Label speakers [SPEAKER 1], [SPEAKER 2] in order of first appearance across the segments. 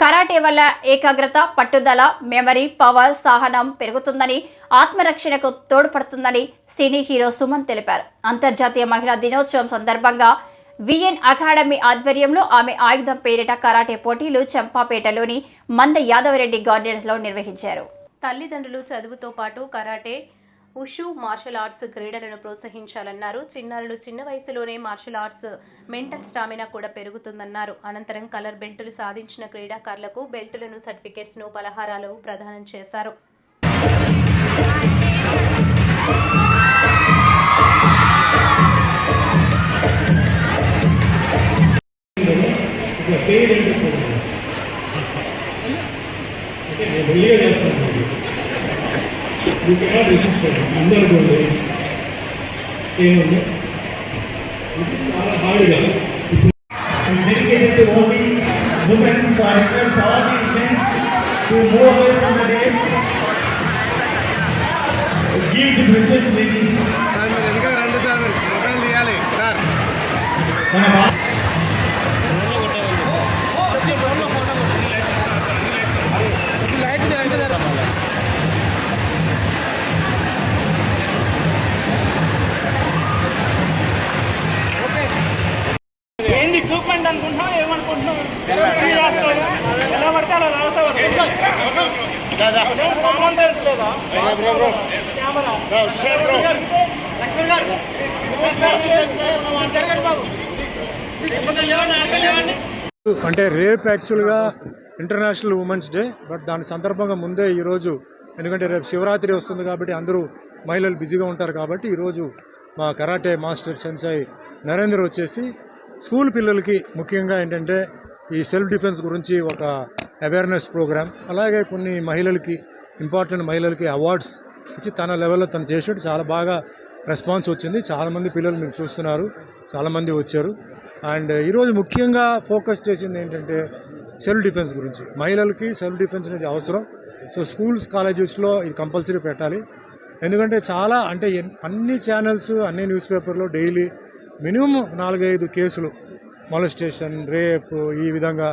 [SPEAKER 1] Karate వల్ల ఏకాగ్రత పట్టుదల మెమరీ పవర్ సహనం పెరుగుతుందని ఆత్మరక్షణకు తోడ్పడుతుందని సినీ హీరో సుమన్ తెలిపారు. అంతర్జాతీయ మహిళా దినోత్సవం సందర్భంగా విఎన్ అకాడమీ ఆధ్వర్యంలో ఆమె ఆయుధం పేరిట కరాటే పోటీలు చంపాపేటలోని మంద యాదవరెడ్డి గార్డెన్స్లో నిర్వహించారు.
[SPEAKER 2] తల్లిదండ్రులు చదువుతో పాటు కరాటే ఉషు మార్షల్ ఆర్ట్స్ క్రీడలను ప్రోత్సహించాలన్నారు. చిన్నారులు చిన్న వయసులోనే మార్షల్ ఆర్ట్స్ మెంటల్ స్టామినా కూడా పెరుగుతుందన్నారు. అనంతరం కలర్ బెల్టులు సాధించిన క్రీడాకారులకు బెల్టులను సర్టిఫికెట్స్ను పలహారాలు ప్రదానం చేశారు.
[SPEAKER 3] ఓకే నేను చేస్తాను. యూ కెనాట్ రెసిస్ట్ అందరు కూడా ఏముంది ఇది చాలా హార్డ్గా dedicated to only women so I request all the gents to move away from the dais. Give the message ladies.
[SPEAKER 4] Sir మీరు ఎందుకు రండి సార్ మీరు మొబైల్ తీయాలి సార్
[SPEAKER 3] మన
[SPEAKER 5] ఎలా పడితే అలా లక్ష్మణ్ గారు
[SPEAKER 6] అంటే రేపు యాక్చువల్గా ఇంటర్నేషనల్ ఉమెన్స్ డే బట్ దాని సందర్భంగా ముందే ఈరోజు ఎందుకంటే రేపు శివరాత్రి వస్తుంది కాబట్టి అందరూ మహిళలు బిజీగా ఉంటారు కాబట్టి ఈరోజు మా కరాటే మాస్టర్ సెన్సాయి నరేంద్ర వచ్చేసి స్కూల్ పిల్లలకి ముఖ్యంగా ఏంటంటే ఈ సెల్ఫ్ డిఫెన్స్ గురించి ఒక అవేర్నెస్ ప్రోగ్రామ్ అలాగే కొన్ని మహిళలకి ఇంపార్టెంట్ మహిళలకి అవార్డ్స్ ఇచ్చి తన లెవెల్లో తను చేసేట్టు చాలా బాగా రెస్పాన్స్ వచ్చింది. చాలామంది పిల్లలు మీరు చూస్తున్నారు. చాలామంది వచ్చారు. అండ్ ఈరోజు ముఖ్యంగా ఫోకస్ చేసింది ఏంటంటే సెల్ఫ్ డిఫెన్స్ గురించి. మహిళలకి సెల్ఫ్ డిఫెన్స్ అనేది అవసరం. సో స్కూల్స్ కాలేజెస్లో ఇది కంపల్సరీ పెట్టాలి. ఎందుకంటే చాలా అంటే అన్ని ఛానల్స్ అన్ని న్యూస్ పేపర్లో డైలీ మినిమం నాలుగైదు కేసులు మొలస్టేషన్ రేప్ ఈ విధంగా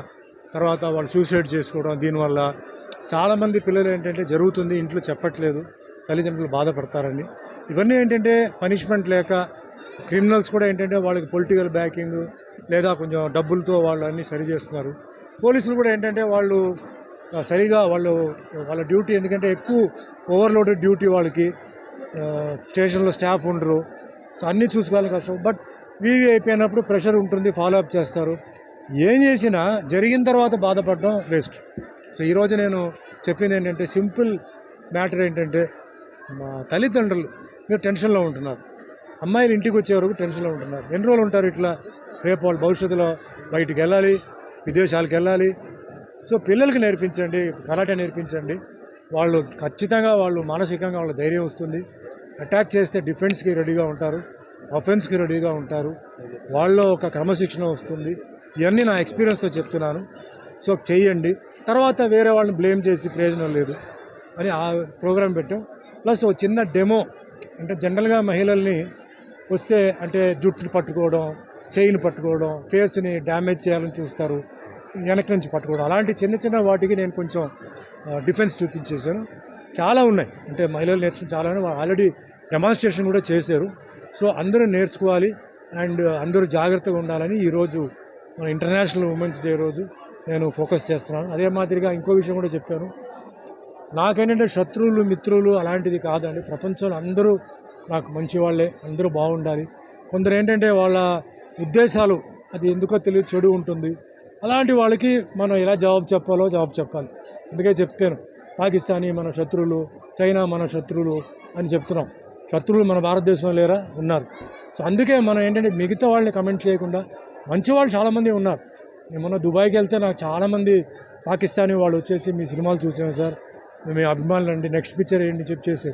[SPEAKER 6] తర్వాత వాళ్ళు సూసైడ్ చేసుకోవడం దీనివల్ల చాలామంది పిల్లలు ఏంటంటే జరుగుతుంది ఇంట్లో చెప్పట్లేదు తల్లిదండ్రులు బాధపడతారని. ఇవన్నీ ఏంటంటే పనిష్మెంట్ లేక క్రిమినల్స్ కూడా ఏంటంటే వాళ్ళకి పొలిటికల్ బ్యాకింగ్ లేదా కొంచెం డబ్బులతో వాళ్ళు అన్నీ సరి చేస్తున్నారు. పోలీసులు కూడా ఏంటంటే వాళ్ళు సరిగా వాళ్ళు వాళ్ళ డ్యూటీ ఎందుకంటే ఎక్కువ ఓవర్లోడెడ్ డ్యూటీ వాళ్ళకి స్టేషన్లో స్టాఫ్ ఉండరు. సో అన్నీ చూసుకోవాలి కష్టం. బట్ వీవీ అయిపోయినప్పుడు ప్రెషర్ ఉంటుంది ఫాలో అప్ చేస్తారు. ఏం చేసినా జరిగిన తర్వాత బాధపడడం వేస్ట్ సో ఈరోజు నేను చెప్పింది ఏంటంటే సింపుల్ మ్యాటర్ ఏంటంటే మా తల్లిదండ్రులు మీరు టెన్షన్లో ఉంటున్నారు. అమ్మాయిలు ఇంటికి వచ్చే వరకు టెన్షన్లో ఉంటున్నారు. ఎన్ని రోజులు ఉంటారు ఇట్లా? రేపు వాళ్ళు భవిష్యత్తులో బయటికి వెళ్ళాలి విదేశాలకు వెళ్ళాలి. సో పిల్లలకి నేర్పించండి కరాటే నేర్పించండి. వాళ్ళు ఖచ్చితంగా వాళ్ళు మానసికంగా వాళ్ళ ధైర్యం వస్తుంది. అటాక్ చేస్తే డిఫెన్స్కి రెడీగా ఉంటారు. అఫెన్స్కి రెడీగా ఉంటారు. వాళ్ళలో ఒక క్రమశిక్షణ వస్తుంది. ఇవన్నీ నా ఎక్స్పీరియన్స్తో చెప్తున్నాను. సో చేయండి. తర్వాత వేరే వాళ్ళని బ్లేమ్ చేసి ప్రయోజనం లేదు. అని ఆ ప్రోగ్రాం పెట్టాం. ప్లస్ ఓ చిన్న డెమో అంటే జనరల్గా మహిళల్ని వస్తే అంటే జుట్టు పట్టుకోవడం చైన్ పట్టుకోవడం ఫేస్ని డ్యామేజ్ చేయాలని చూస్తారు. వెనక నుంచి పట్టుకోవడం. అలాంటి చిన్న చిన్న వాటికి నేను కొంచెం డిఫెన్స్ చూపించేశాను. చాలా ఉన్నాయి. అంటే మహిళలు నేర్చుకుని చాలా ఉన్నాయి. వాళ్ళు ఆల్రెడీ డెమాన్స్ట్రేషన్ కూడా చేశారు. సో అందరూ నేర్చుకోవాలి అండ్ అందరూ జాగ్రత్తగా ఉండాలని ఈరోజు మన ఇంటర్నేషనల్ ఉమెన్స్ డే రోజు నేను ఫోకస్ చేస్తున్నాను. అదే మాదిరిగా ఇంకో విషయం కూడా చెప్పాను. నాకేంటంటే శత్రువులు మిత్రులు అలాంటిది కాదండి. ప్రపంచంలో అందరూ నాకు మంచి వాళ్ళే అందరూ బాగుండాలి. కొందరు ఏంటంటే వాళ్ళ ఉద్దేశాలు అది ఎందుకో తెలియదు చెడు ఉంటుంది. అలాంటి వాళ్ళకి మనం ఎలా జవాబు చెప్పాలో జవాబు చెప్పాలి. అందుకే చెప్పాను. పాకిస్తానీ మన శత్రువులు చైనా మన శత్రువులు అని చెప్తున్నాం. శత్రువులు మన భారతదేశంలో లేరా? ఉన్నారు. సో అందుకే మనం ఏంటంటే మిగతా వాళ్ళని కమెంట్ చేయకుండా మంచి వాళ్ళు చాలామంది ఉన్నారు. నేను మొన్న దుబాయ్కి వెళ్తే నాకు చాలామంది పాకిస్తానీ వాళ్ళు వచ్చేసి మీ సినిమాలు చూసాం సార్. మేము అభిమానులు అండి నెక్స్ట్ పిక్చర్ ఏంటి చెప్పి చేసి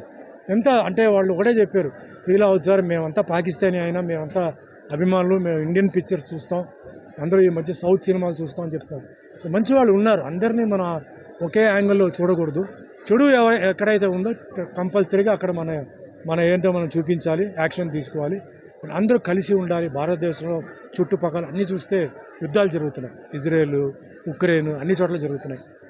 [SPEAKER 6] ఎంత అంటే వాళ్ళు ఒకటే చెప్పారు. ఫీల్ అవ్వదు సార్ మేమంతా పాకిస్తానీ అయినా మేమంతా అభిమానులు మేము ఇండియన్ పిక్చర్స్ చూస్తాం. అందరూ ఈ మధ్య సౌత్ సినిమాలు చూస్తాం అని చెప్తాం సో మంచి వాళ్ళు ఉన్నారు. అందరినీ మన ఒకే యాంగిల్లో చూడకూడదు. చెడు ఎవ- ఎక్కడైతే ఉందో కంపల్సరీగా అక్కడ మన మన ఏంటో మనం చూపించాలి యాక్షన్ తీసుకోవాలి అందరూ కలిసి ఉండాలి. భారతదేశంలో చుట్టుపక్కల అన్నీ చూస్తే యుద్ధాలు జరుగుతున్నాయి. ఇజ్రాయెల్ ఉక్రెయిన్ అన్ని చోట్ల జరుగుతున్నాయి.